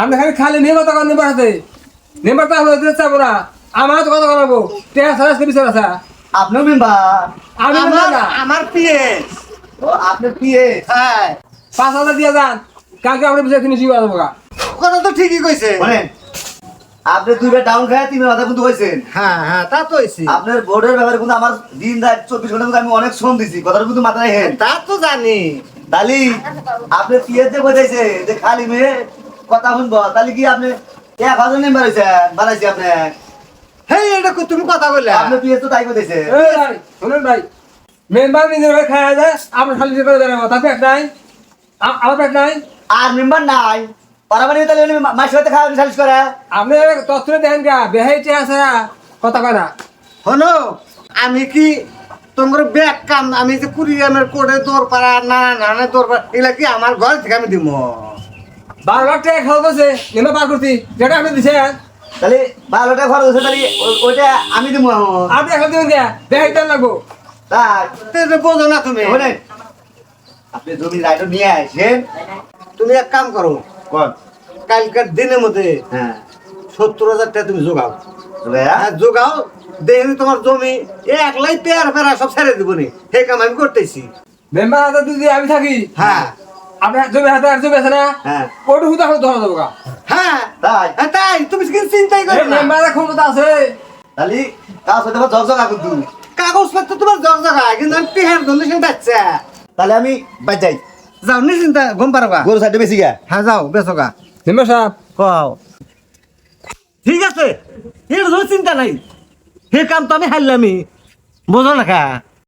আমরা খালি খালি নেবার তো নেবার আছে নেবার তো আমরা দিতে চাবো না। আমার তো কথা করাবো সারাস করে আপনিও মেম্বার? আমি আমার না। আমার পিএস। ও আপনি পিয়ে হ্যাঁ। পাঁচ হাজার দিয়ে যান। কালকে আমরা বিচার ফিনিশিং করে দেবো কথা তো ঠিকই কইছে বলেন। আপনি দুইবার ডাউন খায় তিন মাথা কিন্তু হয়েছেন হ্যাঁ হ্যাঁ তা তো হইছি। আপনার বোর্ডের ব্যাপারে কিন্তু আমার দিন রাত চব্বিশ ঘণ্টা কিন্তু আমি অনেক শ্রম দিছি। কথাটা কিন্তু মাথায় হেন তা তো জানি। তালি আপনি পিয়ে যে বোঝাইছে যে খালি মেয়ে কথা শুনব। তাহলে কি আপনি এক হাজার মেম্বার হয়েছেন বানাইছি আপনি। হেই এটা কো- তুমি কথা বললে আপনি পিয়ে তো তাই ভাই শুনুন ভাই। মেম্বার নিজের খাওয়া যায় আমরা খালি করে বেড়াবো তার পেট নাই। আমার পেট নাই। আর মেম্বার নাই। পারাবানি তাহলে মাসের সাথে খাওয়া সালিশ করে। আপনি তত্ত্বে দেখেন গা বেহাই চেয়ে আছে কথা কয় না। হনো আমি কি তোমার ব্যাগ কাম আমি যে কুড়িয়ামের কোডে পাড়া না না পাড়া এগুলা কি আমার ঘর থেকে আমি দিব বারো লাখ টাকা খাওয়া বলছে নেমে পার করছি। যেটা আপনি দিছেন তাহলে বারোটা খরচ হচ্ছে তাহলে ওইটা আমি দিব আপনি এখন দেবেন কে? বেহাই টান লাগবো। তাই? বোঝো না তুমি। আপনি জমি রাইট নিয়ে আসেন। তুমি এক কাম করো কালকের দিনের মধ্যে হ্যাঁ। সত্তর হাজার টাকা তুমি যোগাও। হ্যাঁ যোগাও দেখি তোমার জমি একলাই পেয়ার পেয়ারা সব ছেড়ে দিব নি। সেই কাম আমি করতেছি। মেম্বার হাতে যদি আমি থাকি? হ্যাঁ। আপনার জমি হাতে আর জমি আছে না? হ্যাঁ। ওটু হুদা করে ধরা দেবো হ্যাঁ তাই। হ্যাঁ, তাই। তুমি কিন্তু চিন্তাই করো না? মেম্বারের ক্ষমতা আছে। তাহলে কাজ হতে পারে ঝকঝকা কিন্তু কাগজপত্র তোমার জগ জায়গায় কিন্তু আমি পেহার জন্য সে বাচ্চা। তাহলে আমি বাদ যাই। যাও নিশ্চিন্তা ঘুম পারো গরু সাইডে বেশি গা। হ্যাঁ যাও বেসো গা। মেম্বার সাহেব। কও। ঠিক আছে। এর চিন্তা নাই। সে কাম তো আমি হারলামই। বোঝো না খা